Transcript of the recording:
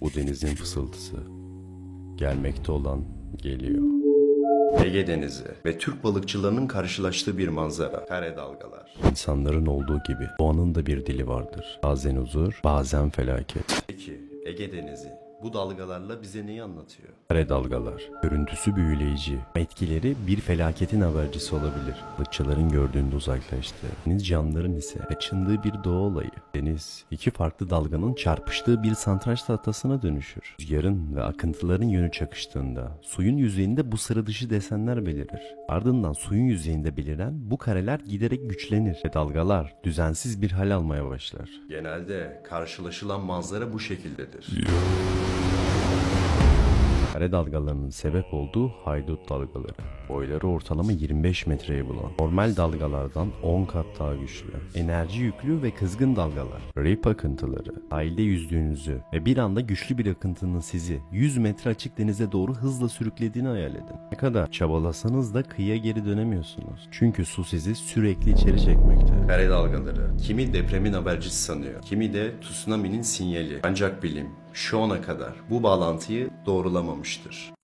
Bu denizin fısıltısı. Gelmekte olan geliyor. Ege Denizi ve Türk balıkçılarının karşılaştığı bir manzara. Kare dalgalar. İnsanların olduğu gibi doğanın da bir dili vardır. Bazen huzur, bazen felaket. Peki Ege Denizi bu dalgalarla bize neyi anlatıyor? Kare dalgalar. Görüntüsü büyüleyici. Etkileri bir felaketin habercisi olabilir. Balıkçıların gördüğünde uzaklaştı. Deniz canlıların ise kaçındığı bir doğa olayı. Deniz iki farklı dalganın çarpıştığı bir santraç tahtasına dönüşür. Rüzgarın ve akıntıların yönü çakıştığında suyun yüzeyinde bu sıra dışı desenler belirir. Ardından suyun yüzeyinde beliren bu kareler giderek güçlenir ve dalgalar düzensiz bir hal almaya başlar. Genelde karşılaşılan manzara bu şekildedir. Kare dalgalarının sebep olduğu haydut dalgaları. Boyları ortalama 25 metreyi bulan. Normal dalgalardan 10 kat daha güçlü. Enerji yüklü ve kızgın dalgalar. Rip akıntıları. Sahilde yüzdüğünüzü ve bir anda güçlü bir akıntının sizi 100 metre açık denize doğru hızla sürüklediğini hayal edin. Ne kadar çabalasanız da kıyıya geri dönemiyorsunuz. Çünkü su sizi sürekli içeri çekmekte. Kare dalgaları kimi depremin habercisi sanıyor, kimi de tsunami'nin sinyali. Ancak bilim şu ana kadar bu bağlantıyı doğrulamamıştır.